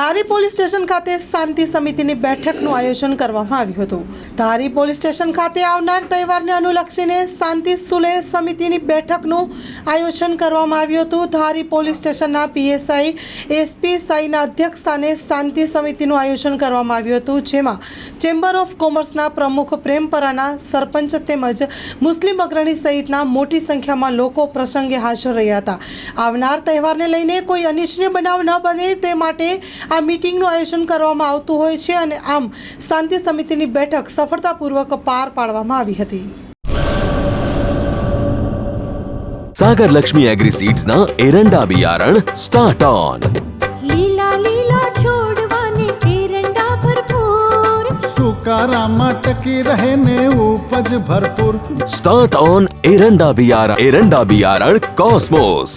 ધારી police station ખાતે શાંતિ સમિતિની બેઠકનું આયોજન કરવામાં આવ્યું હતું. ધારી પોલીસ સ્ટેશન ખાતે આવનાર તહેવારને અનુલક્ષીને શાંતિ સુલેહ સમિતિની બેઠકનું આયોજન કરવામાં આવ્યું હતું. ધારી પોલીસ સ્ટેશનના પીએસઆઈ એસપી સાઈના અધ્યક્ષસ્થાને શાંતિ સમિતિનું આયોજન કરવામાં આવ્યું હતું, જેમાં ચેમ્બર ઓફ કોમર્સના પ્રમુખ પ્રેમપરાના સરપંચ તેમજ મુસ્લિમ અગ્રણી સહિતના મોટી સંખ્યામાં લોકો પ્રસંગે હાજર રહ્યા હતા. આવનાર તહેવારને લઈને કોઈ અનિચ્છનીય બનાવ ન બને તે માટે આ મિટિંગનું આયોજન કરવામાં આવતું હોય છે અને આમ શાંતિ સમિતિની બેઠક સફળતાપૂર્વક પાર પાડવામાં આવી હતી. સાગર લક્ષ્મી એગ્રી સીડ્સના એરંડા બિયારણ સ્ટાર્ટ ઓન લીલા લીલા છોડવાને એરંડા ભરપૂર. સુકારામાં ટકી રહે ને ઉપજ ભરપૂર. સ્ટાર્ટ ઓન એરંડા બિયારણ એરંડા બિયારણ કોસ્મોસ